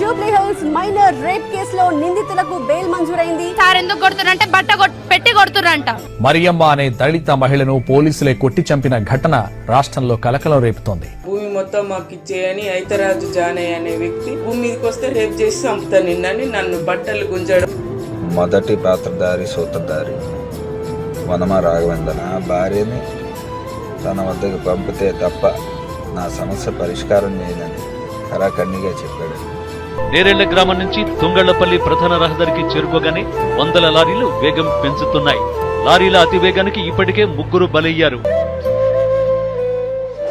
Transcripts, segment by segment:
Jubilee hills minor rape కేసులో నిందితులకు bail మంజూరైంది. Sir ఎందుకు కొడుతురంటే బట్ట పెట్టి కొడుతురంట మరియమ్మ అనే దళిత మహిళను పోలీసులే కొట్టి చంపిన ఘటన రాష్ట్రంలో కలకలం రేపుతోంది. భూమి మొత్తం మాకు ఇచ్చేయని ఐతరాజు జానయ్య అనే వ్యక్తి భూమి మీదకి వస్తే రేపు చేసి చంపుతా నిన్నని నన్ను బట్టలు గుంజడం. మొదటి పాత్రధారి సూత్రధారి వనమ రాఘవేంద్ర నా భార్యని తన వద్దకు పంపితే తప్ప నా సమస్య పరిష్కారం చేయనని కరాఖండిగా చెప్పాడు. నేరెళ్ళ గ్రామం నుంచి తుంగళ్ళపల్లి ప్రధాన రహదారికి చేరుకోగానే వందల లారీలు వేగం పెంచుతున్నాయి. లారీల అతివేగానికి ఇప్పటికే ముగ్గురు బలయ్యారు.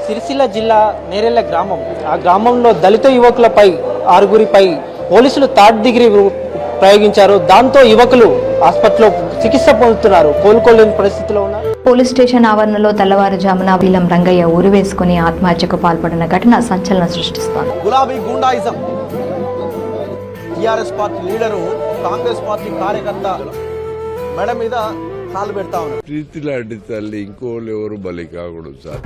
సిరిసిల్ల జిల్లా నేరెళ్ళ గ్రామం. ఆ గ్రామంలో దళిత యువకులపై ఆరుగురిపై పోలీసులు థర్డ్ డిగ్రీ ప్రయోగించారు. దాంతో యువకులు హాస్పిటల్లో చికిత్స పొందుతున్నారు. కోలుకోలేని పరిస్థితిలో ఉన్నారు. పోలీస్ స్టేషన్ ఆవరణలో తెల్లవారుజామున వీలం రంగయ్య ఊరు వేసుకుని ఆత్మహత్యకు పాల్పడిన ఘటన సంచలనం సృష్టిస్తోంది. గులాబీ goondaism. TRS party leader Congress party కార్యకర్త మెడ మీద కాలు పెడతా ఉన్నారు. ప్రీతి లాంటి తల్లి ఇంకోళ్ళు ఎవరు బలి కాకూడదు సార్.